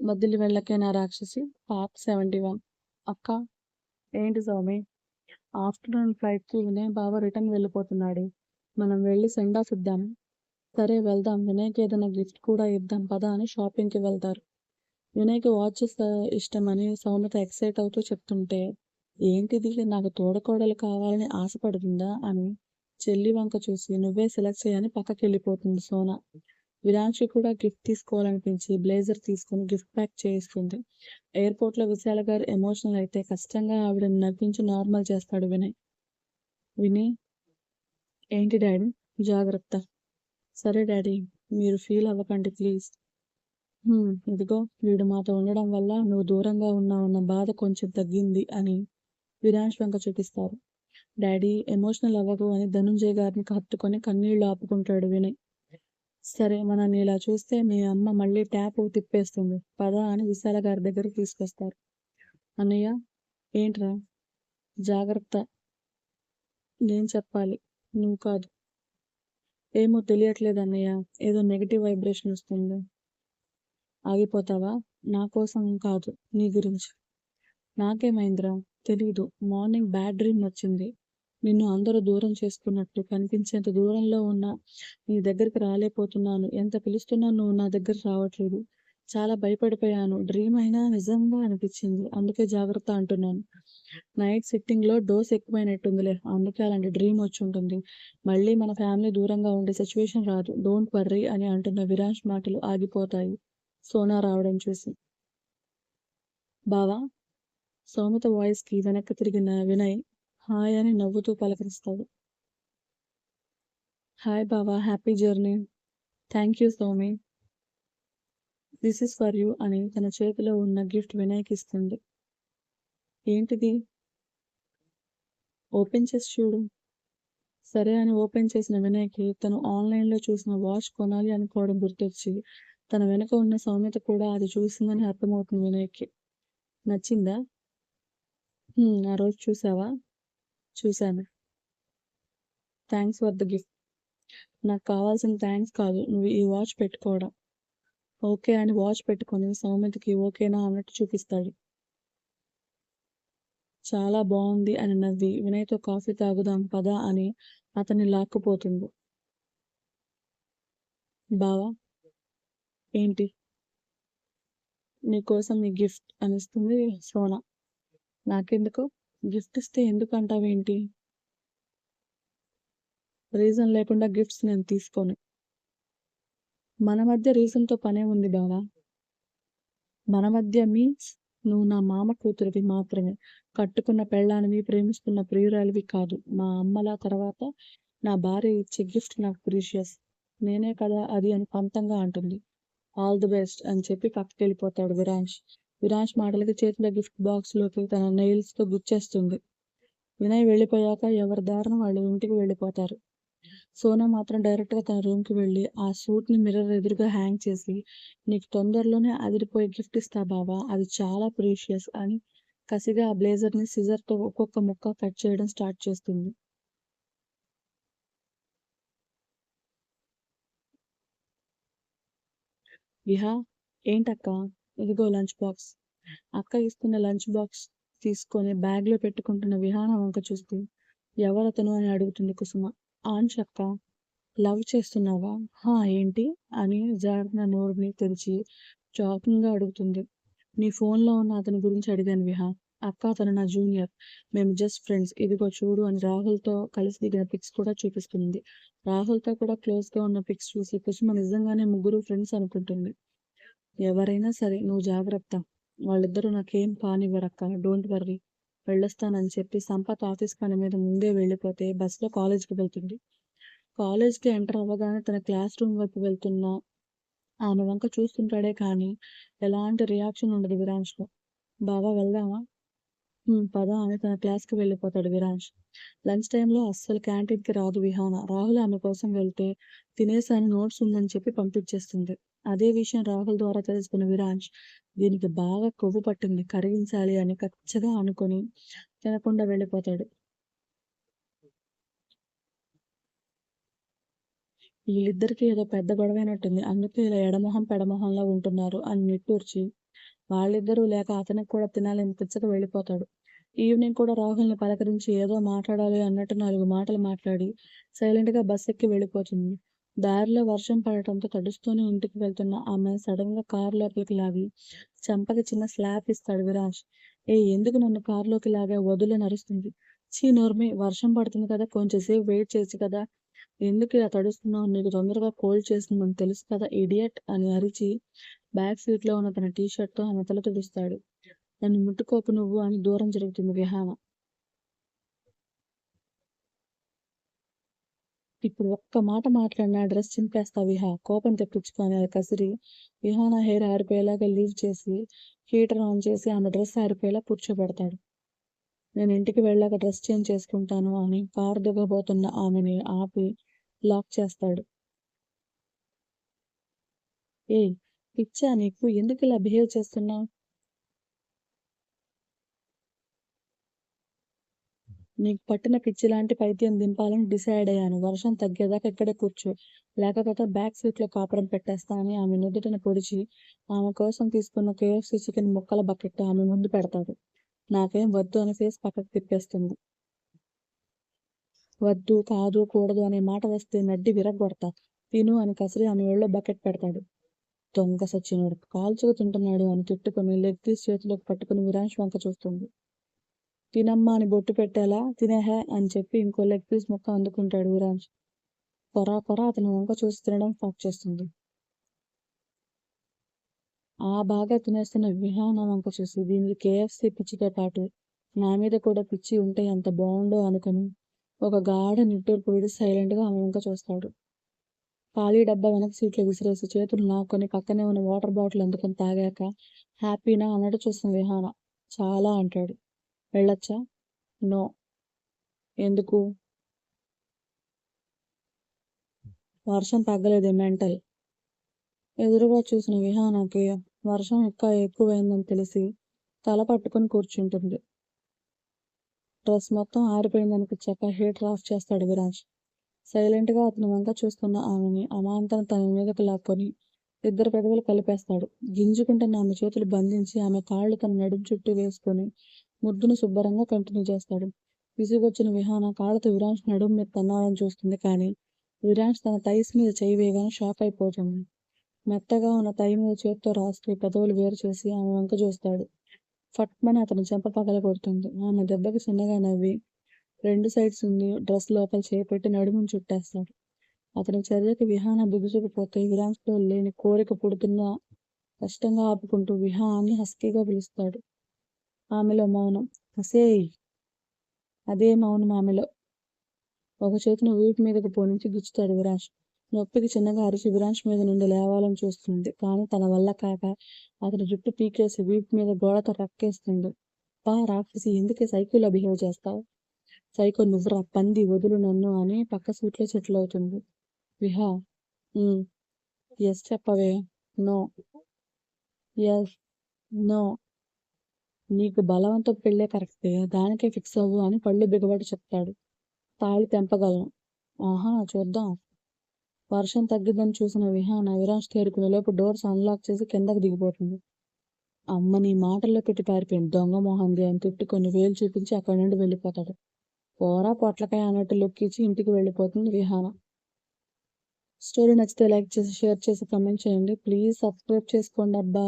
వదిలి వెళ్ళకైనా రాక్షసి part seventy one. అక్క ఏంటి స్వామి? ఆఫ్టర్నూన్ ఫ్లైట్కి వినయ్ బాబా రిటర్న్ వెళ్ళిపోతున్నాడు. మనం వెళ్ళి సెండ్ ఆఫ్ ఇద్దాం సరే వెళ్దాం. వినయ్కి ఏదైనా గిఫ్ట్ కూడా ఇద్దాం. పదా అని షాపింగ్కి వెళ్తారు. వినయ్కి వాచెస్ ఇష్టమని సౌమ్యత ఎక్సైట్ అవుతూ చెప్తుంటే ఏంటిది? నాకు తోడకోడలు కావాలని ఆశపడుతుందా? అని చెల్లి వంక చూసి నువ్వే సెలెక్ట్ చేయని పక్కకి వెళ్ళిపోతుంది సోనా. విరాన్షి కూడా గిఫ్ట్ తీసుకోవాలనిపించి బ్లేజర్ తీసుకొని గిఫ్ట్ ప్యాక్ చేయిస్తుంది. ఎయిర్పోర్ట్లో విశాల గారు ఎమోషనల్ అయితే కష్టంగా ఆవిడని నవ్వించి నార్మల్ చేస్తాడు వినయ్. విని ఏంటి డాడీ? జాగ్రత్త. సరే డాడీ మీరు ఫీల్ అవ్వకండి ప్లీజ్. ఇదిగో వీడు మాతో ఉండడం వల్ల నువ్వు దూరంగా ఉన్నావన్న బాధ కొంచెం తగ్గింది అని విరాంష్ వంక చూపిస్తారు. డాడీ ఎమోషనల్ అవ్వకు అని ధనుంజయ్ గారిని హత్తుకొని కన్నీళ్ళు ఆపుకుంటాడు వినయ్. సరే మనల్ని ఇలా చూస్తే మీ అమ్మ మళ్ళీ ట్యాప్ తిప్పేస్తుంది. పద అని విశాల గారి దగ్గరికి తీసుకొస్తారు. అన్నయ్య ఏంట్రా? జాగ్రత్త. నేను చెప్పాలి. నువ్వు కాదు. ఏమో తెలియట్లేదు అన్నయ్య. ఏదో నెగిటివ్ వైబ్రేషన్ వస్తుంది. ఆగిపోతావా? నా కోసం కాదు. నీ గురించి. నాకేమైందిరా? తెలీదు. మార్నింగ్ బ్యాడ్ డ్రీమ్ వచ్చింది. నిన్ను అందరూ దూరం చేసుకున్నట్టు కనిపించేంత దూరంలో ఉన్న నీ దగ్గరికి రాలేకపోతున్నాను. ఎంత పిలుస్తున్నా నువ్వు నా దగ్గర రావట్లేదు. చాలా భయపడిపోయాను. డ్రీమ్ అయినా నిజంగా అనిపించింది. అందుకే జాగ్రత్త అంటున్నాను. నైట్ సిట్టింగ్లో డోస్ ఎక్కువైనట్టుందిలే. అందుకే అలాంటి డ్రీమ్ వచ్చి ఉంటుంది. మళ్ళీ మన ఫ్యామిలీ దూరంగా ఉండే సిచ్యువేషన్ రాదు. డోంట్ వర్రీ అని అంటున్న విరాంష్ మాటలు ఆగిపోతాయి. సోనా రావడం చూసి. బావా? సౌమిత వాయిస్కి వెనక్కి తిరిగిన వినయ్ హాయ్ అని నవ్వుతూ పలకరిస్తాడు. హాయ్ బావా హ్యాపీ జర్నీ. థ్యాంక్ యూ సోమి దిస్ ఇస్ ఫర్ యూ అని తన చేతిలో ఉన్న గిఫ్ట్ వినాయక్ ఇస్తుంది. ఏంటిది? ఓపెన్ చేసి చూడు. సరే అని ఓపెన్ చేసిన వినాయక్ తను ఆన్లైన్లో చూసిన వాచ్ కొనాలి అనుకోవడం గుర్తొచ్చి తన వెనుక ఉన్న సౌమ్యత కూడా అది చూసిందని అర్థమవుతుంది వినాయక్కి. నచ్చిందా? ఆ రోజు చూసావా? చూశాను. థ్యాంక్స్ ఫర్ ద గిఫ్ట్ నాకు కావాల్సిన థ్యాంక్స్ కాదు. నువ్వు ఈ వాచ్ పెట్టుకోవడం. ఓకే అని వాచ్ పెట్టుకొని సౌమిత్కి ఓకేనా అన్నట్టు చూపిస్తాడు. చాలా బాగుంది అని నవ్వి వినయ్తో కాఫీ తాగుదాం పదా అని అతన్ని లాక్కుపోతుంది బావా ఏంటి? నీకోసం ఈ గిఫ్ట్ అనిస్తుంది సోనా. నాకెందుకు? గిఫ్ట్ ఇస్తే ఎందుకు అంటావేంటి రీజన్ లేకుండా గిఫ్ట్స్ నేను తీసుకోను. మన మధ్య రీజన్తో పనే ఉంది బావా. మన మధ్య మీన్స్ నువ్వు నా మామ కూతురివి మాత్రమే. కట్టుకున్న పెళ్ళానివి ప్రేమిస్తున్న ప్రియురాలివి కాదు. మా అమ్మల తర్వాత నా భార్య ఇచ్చే గిఫ్ట్ నాకు ప్రీషియస్. నేనే కదా అది అని పంతంగా అంటుంది. ఆల్ ది బెస్ట్ అని చెప్పి పక్కకి వెళ్ళిపోతాడు విరాంష్. విరాజ్ మాటలకి చేతిలో గిఫ్ట్ బాక్స్లోకి తన నెయిల్స్తో గుచ్చేస్తుంది వినయ్ వెళ్ళిపోయాక ఎవరి దారిన వాళ్ళు ఇంటికి వెళ్ళిపోతారు. సోనా మాత్రం డైరెక్ట్గా తన రూమ్కి వెళ్ళి ఆ సూట్ని మిర్రర్ ఎదురుగా హ్యాంగ్ చేసి నీకు తొందరలోనే అదిరిపోయే గిఫ్ట్ ఇస్తా బాబా అది చాలా ప్రీషియస్ అని కసిగా ఆ బ్లేజర్ని సిజర్తో ఒక్కొక్క ముక్క కట్ చేయడం స్టార్ట్ చేస్తుంది. విహా ఏంటక్కా? ఇదిగో లంచ్ బాక్స్. అక్క ఇస్తున్న లంచ్ బాక్స్ తీసుకొని బ్యాగ్లో పెట్టుకుంటున్న విహాన వంక చూస్తూ ఎవరతను? అని అడుగుతుంది కుసుమ. ఆన్ష్ అక్క లవ్ చేస్తున్నావా? హా ఏంటి? అని జాగ్రత్త నోరుని తెరిచి గా అడుగుతుంది. నీ ఫోన్లో ఉన్న అతని గురించి అడిగాను విహా. అక్క అతను నా జూనియర్. మేము జస్ట్ ఫ్రెండ్స్. ఇదిగో చూడు అని రాహుల్తో కలిసి దిగిన పిక్స్ కూడా చూపిస్తుంది. రాహుల్తో కూడా క్లోజ్గా ఉన్న పిక్స్ చూసి కుసుమ నిజంగానే ముగ్గురు ఫ్రెండ్స్ అనుకుంటుంది. ఎవరైనా సరే నువ్వు జాగ్రత్త. వాళ్ళిద్దరూ నాకేం కానివ్వరక్క డోంట్ వర్రీ. వెళ్ళొస్తానని చెప్పి సంపత్ ఆఫీస్ పని మీద ముందే వెళ్ళిపోతే బస్సులో కాలేజ్కి వెళ్తుంది. కాలేజ్కి ఎంటర్ అవ్వగానే తన క్లాస్ రూమ్ వైపు వెళ్తున్న ఆమె వంక చూస్తుంటాడే కానీ ఎలాంటి రియాక్షన్ ఉండదు విరాంష్లో బాగా వెళ్దామా? పద అని తన క్లాస్కి వెళ్ళిపోతాడు విరాంష్ లంచ్ టైంలో అస్సలు క్యాంటీన్కి రాదు విహాన. రాహుల్ ఆమె కోసం వెళ్తే తినేసాని నోట్స్ ఉందని చెప్పి పంపించేస్తుంది. అదే విషయం రాహుల్ ద్వారా తెలుసుకున్న విరాంష్ దీనికి బాగా కొవ్వు పట్టింది కరిగించాలి అని ఖచ్చితంగా అనుకుని తినకుండా వెళ్ళిపోతాడు. వీళ్ళిద్దరికి ఏదో పెద్ద గొడవైనట్టుంది. అందుకే ఇలా ఎడమొహం పెడమొహంలో ఉంటున్నారు అని నిట్టూర్చి వాళ్ళిద్దరూ లేక అతనికి కూడా తినాలనిపించక వెళ్ళిపోతాడు. ఈవినింగ్ కూడా రాహుల్‌ని పలకరించి ఏదో మాట్లాడాలి అన్నట్టు నాలుగు మాటలు మాట్లాడి సైలెంట్‌గా బస్సెక్కి వెళ్ళిపోతుంది. దారిలో వర్షం పడటంతో తడుస్తూనే ఇంటికి వెళ్తున్న ఆమె సడన్‌గా కారు లోపలికి లాగి చెంపకి చిన్న స్లాబ్ ఇస్తాడు విరాజ్. ఏ ఎందుకు నన్ను కారులోకి లాగా వదులు అరుస్తుంది. చీ నోర్మి వర్షం పడుతుంది కదా కొంచెం సేపు వెయిట్ చేసి కదా! ఎందుకు ఇలా తడుస్తున్నావు? నీకు తొందరగా కోల్డ్ చేస్తుందని తెలుసు కదా ఇడియట్ అని అరిచి బ్యాక్ సీట్‌లో ఉన్న తన టీ షర్ట్‌తో ఆమె తల తుడుస్తాడు. నన్ను ముట్టుకోకు నువ్వు అని దూరం జరుగుతుంది విహామ ఇప్పుడు ఒక్క మాట మాట్లాడినా డ్రెస్ చింపేస్తా విహా కోపం తెప్పించుకొని అది కసిరి విహాన హెయిర్ ఆరిపోయేలాగా లీవ్ చేసి హీటర్ ఆన్ చేసి ఆమె డ్రెస్ ఆరిపోయేలా కూర్చోబెడతాడు. నేను ఇంటికి వెళ్ళాక డ్రెస్ చేంజ్ చేసుకుంటాను అని కారు దిగబోతున్న ఆమెని ఆపి లాక్ చేస్తాడు. ఏయ్! పిచ్చా నీకు? ఎందుకు ఇలా బిహేవ్ చేస్తున్నావు? నీకు పట్టిన పిచ్చి లాంటి పైత్యం దింపాలని డిసైడ్ అయ్యాను. వర్షం తగ్గేదాకా ఇక్కడే కూర్చో. లేకపోతే బ్యాక్ సీట్‌లో కాపురం పెట్టేస్తా అని ఆమె నుదుటిన పొడిచి ఆమె కోసం తీసుకున్న కేఎఫ్‌సీ చికెన్ ముక్కల బకెట్ ఆమె ముందు పెడతాడు. నాకేం వద్దు అని ఫేస్ పక్కకు తిప్పేస్తుంది. వద్దు, కాదు, కూడదు అనే మాట వస్తే నడ్డి విరగొడతా తిను అని కసిరి ఆమె ఒళ్ళో బకెట్ పెడతాడు. దొంగ సచ్చినోడు కాల్చుకు తింటున్నాడు అని తిట్టుకుని లెగ్ పీస్ చేతిలోకి పట్టుకుని విరాంష్ వంక చూస్తుంది. తినమ్మా అని బొట్టు పెట్టేలా తినేహే అని చెప్పి ఇంకో లెగ్ పీస్ ముక్క అందుకుంటాడు విరాంష్. పొరా పొరా అతని వంక చూసి తినడం ఫాక్ చేస్తుంది. ఆ బాగా తినేస్తున్న విహాన వంక చూసి దీనికి కేఎఫ్‌సీ పిచ్చితో పాటు నా మీద కూడా పిచ్చి ఉంటే ఎంత బాగుండో అనుకుని ఒక గాఢ నిట్టూర్పు విడి సైలెంట్‌గా ఆమె వంక చూస్తాడు. ఖాళీ డబ్బా వెనక సీట్లో విసిరేసి చేతులు నాకొని పక్కనే ఉన్న వాటర్ బాటిల్ అందుకొని తాగాక హ్యాపీనా అన్నట్టు చూసిన విహాన. చాలా అంటాడు. వెళ్ళొచ్చా? నో. ఎందుకు? వర్షం తగ్గలేదు మెంటల్. ఎదురుగా చూసిన విహానకి వర్షం ఇంకా ఎక్కువైందని తెలిసి తల పట్టుకొని కూర్చుంటుంది. డ్రెస్ మొత్తం ఆరిపోయిందనిపించాక హీటర్ ఆఫ్ చేస్తాడు విరాజ్. సైలెంట్‌గా అతని వంక చూస్తున్న ఆమెని అమాంతం తన మీదకు లాక్కొని ఇద్దరు పెదవులు కలిపేస్తాడు. గింజుకుంటున్న ఆమె చేతులు బంధించి ఆమె కాళ్ళు తన నడుము చుట్టూ వేసుకొని ముద్దును శుభ్రంగా కంటిన్యూ చేస్తాడు. విసుగొచ్చిన విహాన కాళ్ళతో విరాన్స్ నడుం మీద తన్నాలని చూస్తుంది కానీ విరాన్స్ తన తైస్ మీద చెయ్యి వేయగానే షాక్ అయిపోతుంది. మెత్తగా ఉన్న తై మీద చేత్తో రాసుకి పెదవులు వేరు చేసి ఆమె వంక చూస్తాడు. ఫట్మని అతను చెంప పగలగొడుతుంది. ఆమె దెబ్బకి చిన్నగా నవ్వి రెండు సైడ్స్ ఉంది డ్రెస్ లోపల చేపెట్టి నడుముని చుట్టేస్తాడు. అతని చర్యకి విహాన బిగుసుకుపోతే విరాన్స్‌లో లేని కోరిక పుడుతున్నా కష్టంగా ఆపుకుంటూ విహాన్ని హస్కీగా పిలుస్తాడు. ఆమెలో మౌనం. హసే అదే మౌనం ఆమెలో. ఒక చేతిని వీపు మీదకి పోనించి గుచ్చుతాడు విరాష్ నొప్పికి చిన్నగా అరిచి విరాన్స్ మీద నుండి లేవాలని చూస్తుంది. కానీ తన వల్ల కాక అతని జుట్టు పీకేసి వీపు మీద గోడతో రక్కేస్తుంది. పా రాక్షసి ఎందుకే సైకిల్లో బిహేవ్ చేస్తావు? సైకో నువ్వురా పంది వదులు నన్ను అని పక్క సూట్లో సెటిల్ అవుతుంది. విహా! ఎస్ చెప్పవే. నో. Yes no. నీకు బలవంతో పెళ్ళే కరెక్టే. దానికే ఫిక్స్ అవ్వు అని పళ్ళు బిగబడి చెప్తాడు. తాళి తెంపగలను. ఆహా! చూద్దాం. వర్షం తగ్గిద్దని చూసిన విహాన విరాన్స్ తేరుకునేలోపు డోర్స్ అన్లాక్ చేసి కిందకి దిగిపోతుంది. అమ్మని మాటల్లో పెట్టి పారిపోయింది దొంగ మోహన్ది అని తిట్టుకొని వేలు చూపించి అక్కడి నుండి వెళ్ళిపోతాడు. పోరా పొట్లకాయ అన్నట్టు లుక్ ఇచ్చి ఇంటికి వెళ్ళిపోతుంది విహాన. స్టోరీ నచ్చితే లైక్ చేసి, షేర్ చేసి, కమెంట్ చేయండి. ప్లీజ్ సబ్స్క్రైబ్ చేసుకోండి అబ్బా!